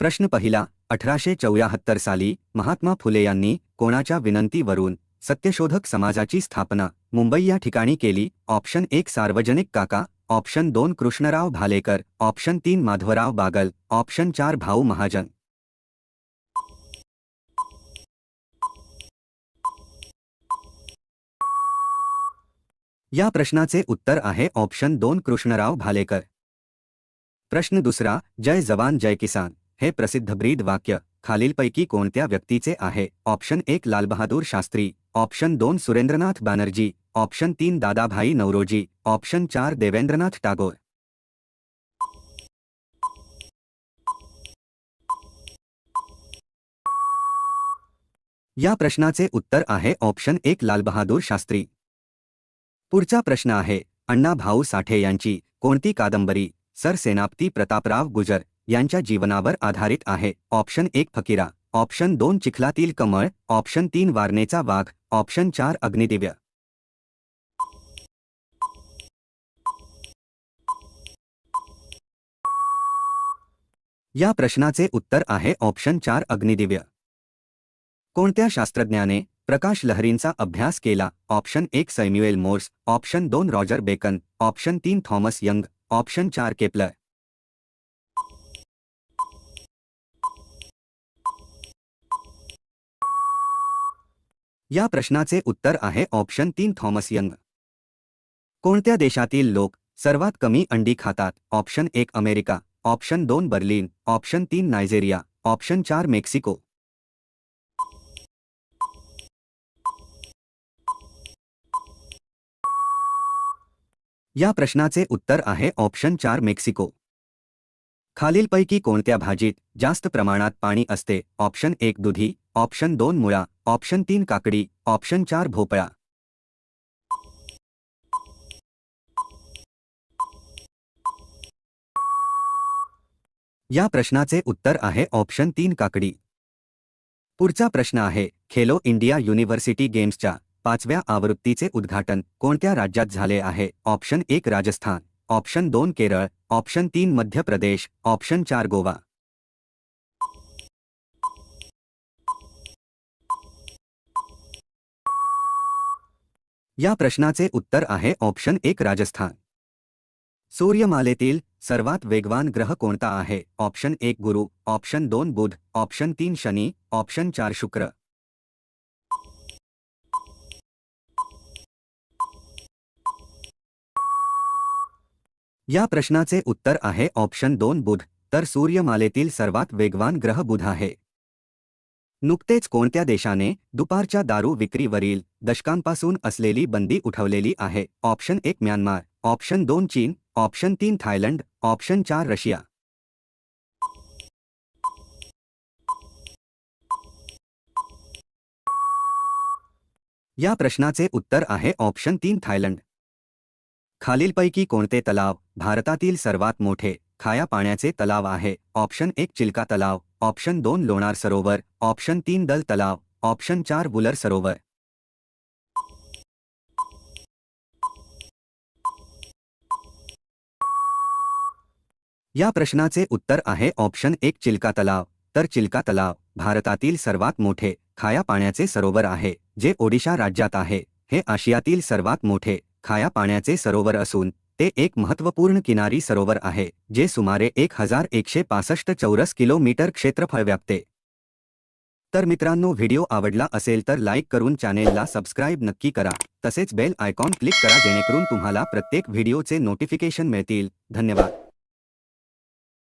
प्रश्न पहिला अठराशे चौऱ्याहत्तर साली महात्मा फुले यांनी कोणाच्या विनंतीवरून सत्यशोधक समाजाची स्थापना मुंबई या ठिकाणी केली? ऑप्शन एक सार्वजनिक काका. ऑप्शन दोन कृष्णराव भालेकर. ऑप्शन तीन माधवराव बागल. ऑप्शन चार भाऊ महाजन. या प्रश्नाचे उत्तर आहे ऑप्शन दोन कृष्णराव भालेकर. प्रश्न दुसरा जय जवान जय किसान. हे प्रसिद्ध ब्रीद वाक्य, खालीलपैकी कोणत्या व्यक्तीचे आहे? ऑप्शन एक, लालबहादूर शास्त्री. ऑप्शन दोन, सुरेंद्रनाथ बॅनर्जी. ऑप्शन तीन, दादाभाई नवरोजी ऑप्शन चार, देवेंद्रनाथ टागोर. या प्रश्नाचे उत्तर आहे, ऑप्शन एक, लालबहादूर शास्त्री. पुढचा प्रश्न आहे, अण्णा भाऊ साठे यांची कोणती कादंबरी? सरसेनापती प्रतापराव गुजर. यांच्या जीवनावर आधारित आहे. ऑप्शन एक फकीरा. ऑप्शन दोन चिखलातील कमळ. ऑप्शन तीन वारणेचा वाघ. ऑप्शन चार अग्निदिव्य. या प्रश्नाचे उत्तर आहे. ऑप्शन चार अग्निदिव्य. कोणत्या शास्त्रज्ञाने प्रकाश लहरींचा अभ्यास केला? ऑप्शन एक सैम्युएल मोर्स. ऑप्शन दोन रॉजर बेकन. ऑप्शन तीन थॉमस यंग. ऑप्शन चार केपलर. या प्रश्नाचे उत्तर आहे ऑप्शन तीन थॉमस यंग कोणत्या देशातील लोक सर्वात कमी अंडी खातात? ऑप्शन एक अमेरिका, ऑप्शन दोन बर्लिन, ऑप्शन तीन नायजेरिया, ऑप्शन चार मेक्सिको. या प्रश्नाचे उत्तर आहे ऑप्शन चार मेक्सिको. खालीलपैकी कोणत्या भाजीत जास्त प्रमाणात पाणी असते? ऑप्शन एक दुधी ऑप्शन दोन मुळा ऑप्शन तीन काकडी ऑप्शन चार भोपळा. या प्रश्नाचे उत्तर आहे ऑप्शन तीन काकडी. पुढचा प्रश्न आहे खेलो इंडिया युनिव्हर्सिटी गेम्सच्या पाचव्या आवृत्तीचे उद्घाटन कोणत्या राज्यात झाले आहे? ऑप्शन एक राजस्थान ऑप्शन दोन केरळ ऑप्शन तीन मध्य प्रदेश ऑप्शन चार गोवा. या प्रश्नाचे उत्तर आहे ऑप्शन एक राजस्थान. सूर्यमालेतील सर्वात वेगवान ग्रह कोणता आहे? ऑप्शन एक गुरु ऑप्शन दोन बुध ऑप्शन तीन शनी ऑप्शन चार शुक्र. या प्रश्नाचे उत्तर आहे ऑप्शन दोन बुध तर सूर्यमालेतील सर्वात वेगवान ग्रह बुध आहे. नुकतेच कोणत्या देशाने दुपारच्या दारू विक्रीवरील दशकांपासून असलेली बंदी उठवलेली आहे? ऑप्शन एक म्यानमार ऑप्शन दोन चीन ऑप्शन तीन थायलंड ऑप्शन चार रशिया. या प्रश्नाचे उत्तर आहे ऑप्शन तीन थायलंड. खालीलपैकी कोणते तलाव भारतातील सर्वात मोठे खाया पाण्याचे तलाव आहे. ऑप्शन एक चिल्का तलाव ऑप्शन दोन लोणार सरोवर ऑप्शन तीन दल तलाव ऑप्शन चार बुलर सरोवर. या प्रश्नाचे उत्तर आहे ऑप्शन एक चिल्का तलाव. तर चिल्का तलाव भारतातील सर्वात मोठे खाया पाण्याचे सरोवर आहे जे ओडिशा राज्यात आहे. हे आशियातील सर्वात मोठे खाया पाण्याचे सरोवर असून ते एक महत्त्वपूर्ण किनारी सरोवर आहे जे सुमारे एक हजार एकशे पासष्ट चौरस किलोमीटर क्षेत्रफळ व्यापते. तर मित्रांनो व्हिडिओ आवडला असेल तर लाईक करून चॅनेलला सबस्क्राईब नक्की करा. तसेच बेल आयकॉन क्लिक करा जेणेकरून तुम्हाला प्रत्येक व्हिडिओचे नोटिफिकेशन मिळतील. धन्यवाद.